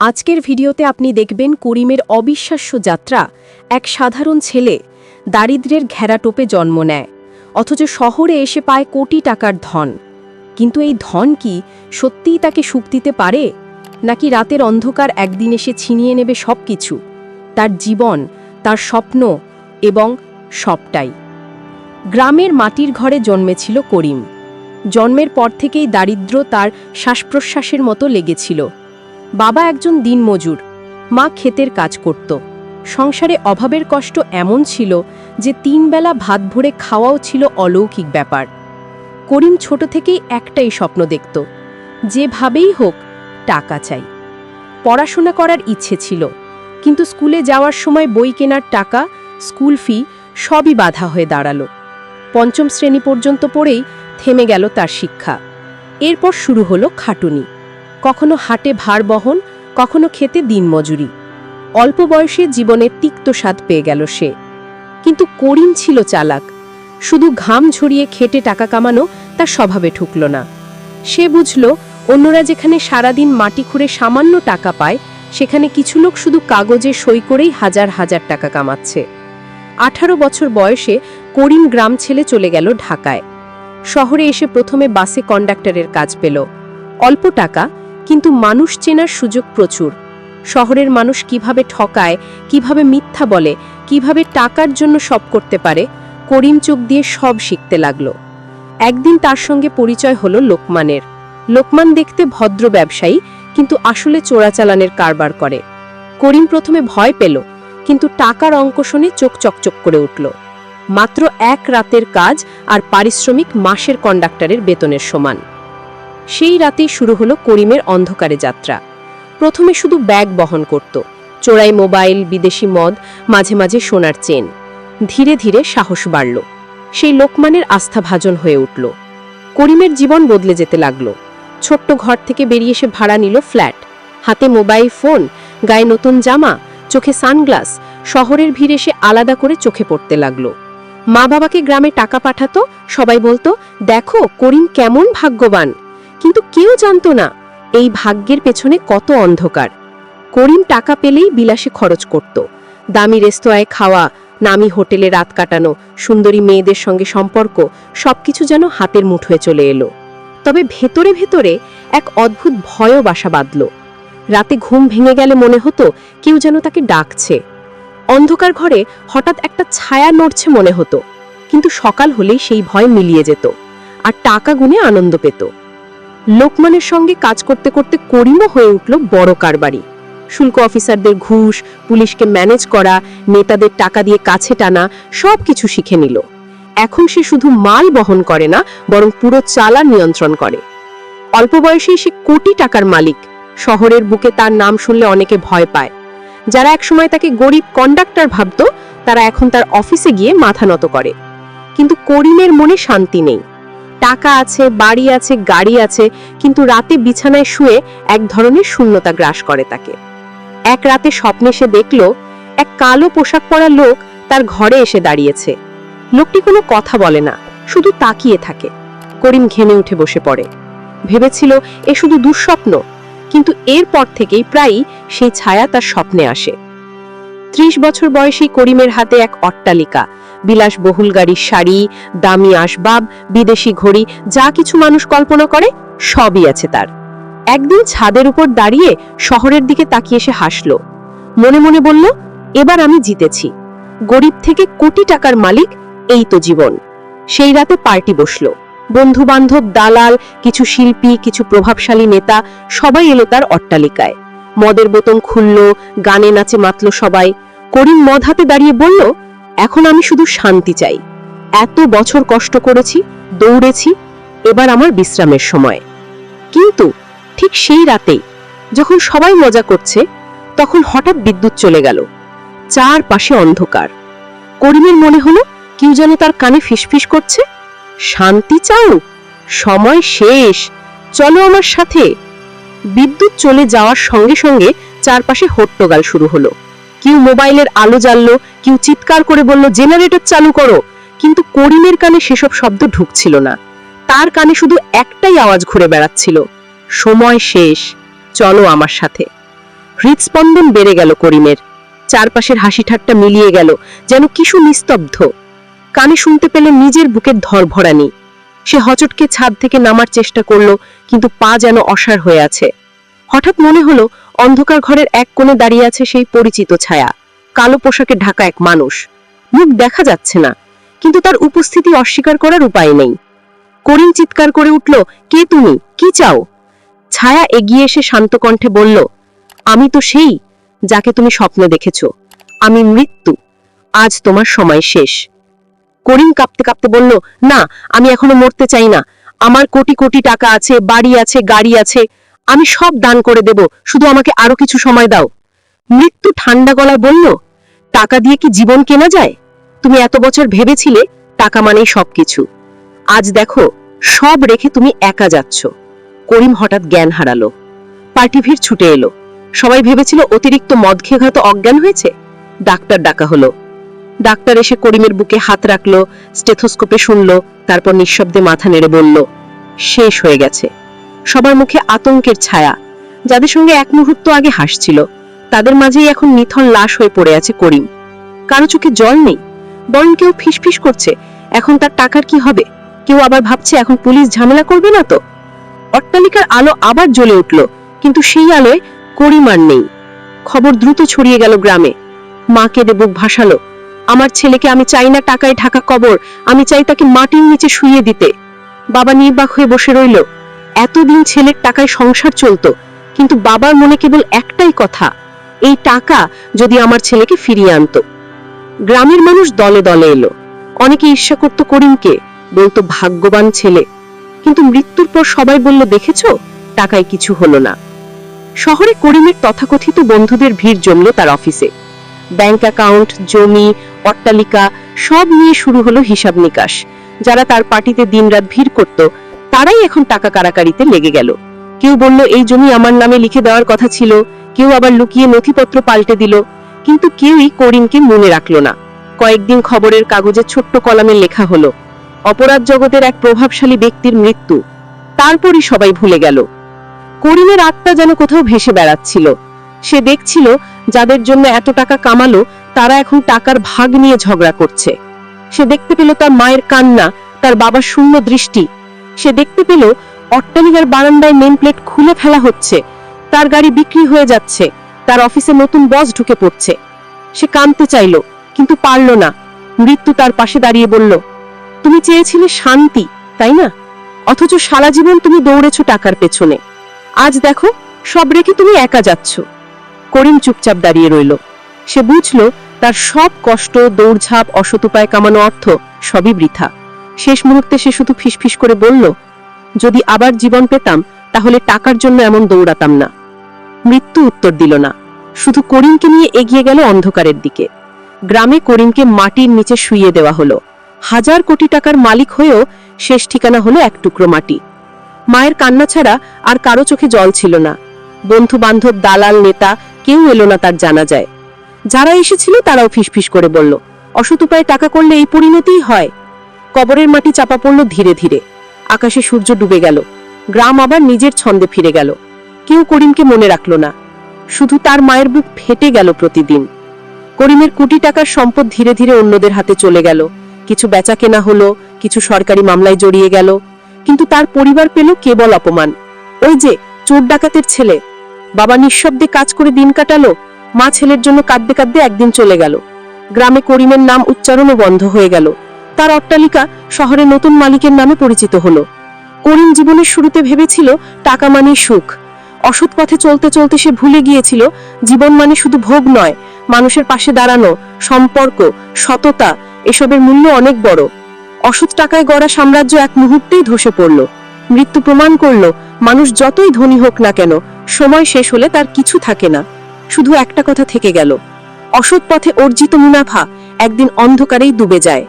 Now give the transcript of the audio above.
আজকের ভিডিওতে আপনি দেখবেন করিমের অবিশ্বাস্য যাত্রা এক সাধারণ ছেলে দারিদ্র্যের ঘেরাটোপে জন্ম নেয়, অথচ শহরে এসে পায় কোটি টাকার ধন। কিন্তু এই ধন কি সত্যিই তাকে সুখ দিতে পারে? নাকি রাতের অন্ধকার একদিন এসে ছিনিয়ে নেবে সব কিছু তার জীবন, তার স্বপ্ন এবং সবটাই। গ্রামের মাটির ঘরে জন্মেছিল করিম। জন্মের পর থেকেই দারিদ্র্য তার শ্বাস প্রশ্বাসের মতো লেগেছিল। বাবা একজন দিনমজুর। মা ক্ষেতের কাজ করত। সংসারে অভাবের কষ্ট এমন ছিল যে তিনবেলা ভাত ভরে খাওয়াও ছিল অলৌকিক ব্যাপার। করিম ছোট থেকেই একটাই স্বপ্ন দেখত, যেভাবেই হোক টাকা চাই। পড়াশোনা করার ইচ্ছে ছিল, কিন্তু স্কুলে যাওয়ার সময় বই কেনার টাকা, স্কুল ফি সবই বাধা হয়ে দাঁড়াল। পঞ্চম শ্রেণি পর্যন্ত পড়েই থেমে গেল তার শিক্ষা। এরপর শুরু হলো খাটুনি। কখনো হাটে ভার বহন, কখনো খেতে দিনমজুরি অল্প বয়সে জীবনের তিক্ত স্বাদ পেয়ে গেল সে। কিন্তু করিম ছিল চালাক। শুধু ঘাম ঝরিয়ে খেটে টাকা কামানো তার স্বভাবে ঠুকল না। সে বুঝল, অন্যরা যেখানে সারাদিন মাটি খুঁড়ে সামান্য টাকা পায়, সেখানে কিছু লোক শুধু কাগজে সই করেই হাজার হাজার টাকা কামাচ্ছে। আঠারো বছর বয়সে করিম গ্রাম ছেলে চলে গেল ঢাকায়। শহরে এসে প্রথমে বাসে কন্ডাক্টরের কাজ পেল। অল্প টাকা কিন্তু মানুষ চেনার সুযোগ প্রচুর। শহরের মানুষ কীভাবে ঠকায়, কীভাবে মিথ্যা বলে, কীভাবে টাকার জন্য সব করতে পারে, করিম চোখ দিয়ে সব শিখতে লাগল। একদিন তার সঙ্গে পরিচয় হলো লোকমানের। লোকমান দেখতে ভদ্র ব্যবসায়ী, কিন্তু আসলে চোরাচালানের কারবার করে। করিম প্রথমে ভয় পেল, কিন্তু টাকার অঙ্ক শুনে চোখ চকচক করে উঠল। মাত্র এক রাতের কাজ আর পারিশ্রমিক মাসের কন্ডাক্টরের বেতনের সমান। সেই রাতেই শুরু হলো করিমের অন্ধকারে যাত্রা। প্রথমে শুধু ব্যাগ বহন করত, চোরাই মোবাইল, বিদেশি মদ, মাঝে মাঝে সোনার চেন। ধীরে ধীরে সাহস বাড়ল। সেই লোকমানের আস্থাভাজন হয়ে উঠল। করিমের জীবন বদলে যেতে লাগল। ছোট্ট ঘর থেকে বেরিয়ে এসে ভাড়া নিল ফ্ল্যাট। হাতে মোবাইল, ফোন, গায়ে নতুন জামা, চোখে সানগ্লাস, শহরের ভিড় এসে আলাদা করে চোখে পড়তে লাগল। মা বাবাকে গ্রামে টাকা পাঠাতো, সবাই বলতো, দেখো, করিম কেমন ভাগ্যবান। কিন্তু কেউ জানতো না এই ভাগ্যের পেছনে কত অন্ধকার। করিম টাকা পেলেই বিলাসে খরচ করত। দামি রেস্তোরাঁয় খাওয়া, নামি হোটেলে রাত কাটানো, সুন্দরী মেয়েদের সঙ্গে সম্পর্ক, সবকিছু যেন হাতের মুঠোয় চলে এলো। তবে ভেতরে ভেতরে এক অদ্ভুত ভয়ও বাসা বাঁধল। রাতে ঘুম ভেঙে গেলে মনে হতো কেউ যেন তাকে ডাকছে। অন্ধকার ঘরে হঠাৎ একটা ছায়া নড়ছে মনে হতো। কিন্তু সকাল হলেই সেই ভয় মিলিয়ে যেত। আর টাকা গুনে আনন্দ পেত। লোকমানের সঙ্গে কাজ করতে করতে করিমও হয়ে উঠল বড় কারবারি। শুল্ক অফিসারদের ঘুষ, পুলিশকে ম্যানেজ করা, নেতাদের টাকা দিয়ে কাছে টানা সব কিছু শিখে নিল। এখন সে শুধু মাল বহন করে না, বরং পুরো চালান নিয়ন্ত্রণ করে। অল্প বয়সেই সে কোটি টাকার মালিক। শহরের বুকে তার নাম শুনলে অনেকে ভয় পায়। যারা একসময় তাকে গরিব কন্ডাক্টর ভাবত, তারা এখন তার অফিসে গিয়ে মাথা নত করে। কিন্তু করিমের মনে শান্তি নেই। টাকা আছে, বাড়ি আছে, গাড়ি আছে, কিন্তু রাতে বিছানায় শুয়ে এক ধরনের শূন্যতা গ্রাস করে তাকে। এক রাতে স্বপ্নে সে দেখল, এক কালো পোশাক পরা লোক তার ঘরে এসে দাঁড়িয়েছে। লোকটি কোনো কথা বলে না, শুধু তাকিয়ে থাকে। করিম ঘেমে উঠে বসে পড়ে। ভেবেছিল, এ শুধু দুঃস্বপ্ন। কিন্তু এরপর থেকেই প্রায়ই সেই ছায়া তার স্বপ্নে আসে। ত্রিশ বছর বয়সী করিমের হাতে এক অট্টালিকা। বিলাস বহুল গাড়ির শাড়ি, দামি আসবাব, বিদেশি ঘড়ি, যা কিছু মানুষ কল্পনা করে, সবই আছে তার। একদিন ছাদের উপর দাঁড়িয়ে শহরের দিকে তাকিয়ে সে হাসল। মনে মনে বলল, এবার আমি জিতেছি। গরিব থেকে কোটি টাকার মালিক, এই তো জীবন। সেই রাতে পার্টি বসল। বন্ধু বান্ধব দালাল, কিছু শিল্পী, কিছু প্রভাবশালী নেতা, সবাই এলো তার অট্টালিকায়। মদের বোতম খুলল, গানে নাচে মাতল সবাই। করিম মদ হাতে দাঁড়িয়ে বলল, এখন আমি শুধু শান্তি চাই। এত বছর কষ্ট করেছি, দৌড়েছি, এবার আমার বিশ্রামের সময়। কিন্তু ঠিক সেই রাতেই যখন সবাই মজা করছে, তখন হঠাৎ বিদ্যুৎ চলে গেল। চারপাশে অন্ধকার। করিমের মনে হলো, কেউ যেন তার কানে ফিসফিস করছে। শান্তি চাও? সময় শেষ। চলো আমার সাথে। বিদ্যুৎ চলে যাওয়ার সঙ্গে সঙ্গে চারপাশে হট্টগাল শুরু হলো। কেউ মোবাইলের আলো জ্বাললো, কেউ চিৎকার করে বলল, জেনারেটর চালু করো। কিন্তু করিমের কানে সেসব শব্দ ঢুকছিল না। তার কানে শুধু একটাই আওয়াজ ঘুরে বেড়াচ্ছিল, সময় শেষ, চলো আমার সাথে। হৃদস্পন্দন বেড়ে গেল করিমের। চারপাশের হাসি ঠাট্টা মিলিয়ে গেল, যেন কিছু নিস্তব্ধ। কানে শুনতে পেলে নিজের বুকের ধরভরানি। সে হচটকে ছাদ থেকে নামার চেষ্টা করল কিন্তু পা যেন অসার হয়ে আছে। হঠাৎ মনে হলো অন্ধকার ঘরের এক কোণে দাঁড়িয়ে আছে সেই পরিচিত ছায়া, কালো পোশাকে ঢাকা এক মানুষ। মুখ দেখা যাচ্ছে না, কিন্তু তার উপস্থিতি অস্বীকার করার উপায় নেই। করিম চিৎকার করে উঠল, কে তুমি? কি চাও? ছায়া এগিয়ে এসে শান্ত কণ্ঠে বলল, আমি তো সেই যাকে তুমি স্বপ্নে দেখেছ। আমি মৃত্যু। আজ তোমার সময় শেষ। করিম কাঁপতে কাঁপতে বলল, না, আমি এখনও মরতে চাই না। আমার কোটি কোটি টাকা আছে, বাড়ি আছে, গাড়ি আছে, আমি সব দান করে দেব, শুধু আমাকে আরও কিছু সময় দাও। মৃত্যু ঠান্ডা গলায় বলল, টাকা দিয়ে কি জীবন কেনা যায়? তুমি এত বছর ভেবেছিলে, টাকা মানেই সবকিছু। আজ দেখো, সব রেখে তুমি একা যাচ্ছ। করিম হঠাৎ জ্ঞান হারালো। পার্টি ভিড় ছুটে এলো। সবাই ভেবেছিল অতিরিক্ত মদ খেয়ে হয়তো অজ্ঞান হয়েছে। ডাক্তার ডাকা হলো। ডাক্তার এসে করিমের বুকে হাত রাখল, স্টেথোস্কোপে শুনলো, তারপর নিঃশব্দে মাথা নেড়ে বলল, শেষ হয়ে গেছে। সবার মুখে আতঙ্কের ছায়া। যাদের সঙ্গে এক মুহূর্ত আগে হাসছিল, তাদের মাঝেই এখন নিথর লাশ হয়ে পড়ে আছে করিম। কারও চোখে জল নেই, বরং কেউ ফিসফিস করছে। এখন তার টাকার কি হবে? কেউ আবার ভাবছে এখন পুলিশ ঝামেলা করবে না তো? অট্টালিকার আলো আবার জ্বলে উঠল, কিন্তু সেই আলোয় করিম আর নেই। খবর দ্রুত ছড়িয়ে গেল গ্রামে। মা কেঁদে বুক ভাসালো আমার ছেলেকে আমি চাই না টাকায় ঢাকা কবর, আমি চাই তাকে মাটির নিচে শুইয়ে দিতে। বাবা নির্বাক হয়ে বসে রইল। এতদিন ছেলের টাকায় সংসার চলতো, কিন্তু বাবার মনে কেবল একটাই কথা, এই টাকা যদি আমার ছেলেকে ফিরিয়ে আনতো। গ্রামের মানুষ দলে দলে এলো। অনেকে ঈর্ষা করত করিমকে, বলতো ভাগ্যবান ছেলে। কিন্তু মৃত্যুর পর সবাই বলল, দেখেছ? টাকায় কিছু হলো না। শহরে করিমের তথাকথিত বন্ধুদের ভিড় জমল তার অফিসে। ব্যাংক অ্যাকাউন্ট, জমি, অট্টালিকা, সব নিয়ে শুরু হলো হিসাব নিকাশ। যারা তার পার্টিতে দিনরাত ভিড় করত, তারাই এখন টাকা কারাকারিতে লেগে গেল। কেউ বলল, এই জমি আমার নামে লিখে দেওয়ার কথা ছিল। কেউ আবার লুকিয়ে নথিপত্র পাল্টে দিল। কিন্তু কেউই করিমকে মনে রাখল না। কয়েকদিন খবরের কাগজে ছোট্ট কলামে লেখা হলো, অপরাধ জগতের এক প্রভাবশালী ব্যক্তির মৃত্যু। তারপরই সবাই ভুলে গেল। করিমের আত্মা যেন কোথাও ভেসে বেড়াচ্ছিল। সে দেখছিল যাদের জন্য এত টাকা কামালো, তারা এখন টাকার ভাগ নিয়ে ঝগড়া করছে। সে দেখতে পেল তার মায়ের কান্না, তার বাবার শূন্য দৃষ্টি। সে দেখতে পেল অট্টালিকার বারান্দায় নেম প্লেট খুলে ফেলা হচ্ছে। তার গাড়ি বিক্রি হয়ে যাচ্ছে। তার অফিসে নতুন বস ঢুকে পড়ছে। সে কাঁদতে চাইল, কিন্তু পারল না। মৃত্যু তার পাশে দাঁড়িয়ে বলল, তুমি চেয়েছিলে শান্তি, তাই না? অথচ সারা জীবন তুমি দৌড়েছো টাকার পেছনে। আজ দেখো, সব রেখে তুমি একা যাচ্ছ। করিম চুপচাপ দাঁড়িয়ে রইল। সে বুঝল তার সব কষ্ট, দৌড়ঝাঁপ, অসৎ উপায় কামানো অর্থ সবই বৃথা। শেষ মুহূর্তে সে শুধু ফিসফিস করে বলল, যদি আবার জীবন পেতাম, তাহলে টাকার জন্য এমন দৌড়াতাম না। মৃত্যু উত্তর দিল না। শুধু করিমকে নিয়ে এগিয়ে গেল অন্ধকারের দিকে। গ্রামে করিমকে মাটির নিচে শুইয়ে দেওয়া হলো। হাজার কোটি টাকার মালিক হয়েও শেষ ঠিকানা হলো এক টুকরো মাটি। মায়ের কান্না ছাড়া আর কারও চোখে জল ছিল না। বন্ধু বান্ধব দালাল, নেতা কেউ এলো না তার জানা যায়। যারা এসেছিল তারাও ফিসফিস করে বলল, অসৎ উপায়ে টাকা করলে এই পরিণতিই হয়। কবরের মাটি চাপা পড়ল ধীরে ধীরে। আকাশে সূর্য ডুবে গেল। গ্রাম আবার নিজের ছন্দে ফিরে গেল। কেউ করিমকে মনে রাখল না। শুধু তার মায়ের বুক ফেটে গেল প্রতিদিন। করিমের কোটি টাকার সম্পদ ধীরে ধীরে অন্যদের হাতে চলে গেল। কিছু বেচা কেনা হলো, কিছু সরকারি মামলায় জড়িয়ে গেল। কিন্তু তার পরিবার পেল কেবল অপমান। ওই যে চোর ডাকাতের ছেলে বাবা নিঃশব্দে কাজ করে দিন কাটালো, মা ছেলের জন্য কাঁদতে কাঁদতে একদিন চলে গেল। গ্রামে করিমের নাম উচ্চারণও বন্ধ হয়ে গেল। তার অট্টালিকা শহরে নতুন মালিকের নামে পরিচিত হলো। করিম জীবনের শুরুতে ভেবেছিল টাকা মানে সুখ। অসৎ পথে চলতে চলতে সে ভুলে গিয়েছিল, জীবন মানে শুধু ভোগ নয়, মানুষের পাশে দাঁড়ানো, সম্পর্ক, সততা, এসবের মূল্য অনেক বড়। অসৎ টাকায় গড়া সাম্রাজ্য এক মুহূর্তেই ধসে পড়ল। মৃত্যু প্রমাণ করল, মানুষ যতই ধনী হোক না কেন, সময় শেষ হলে তার কিছু থাকে না। শুধু একটা কথা থেকে গেল। অসৎ পথে অর্জিত মুনাফা একদিন অন্ধকারেই ডুবে যায়।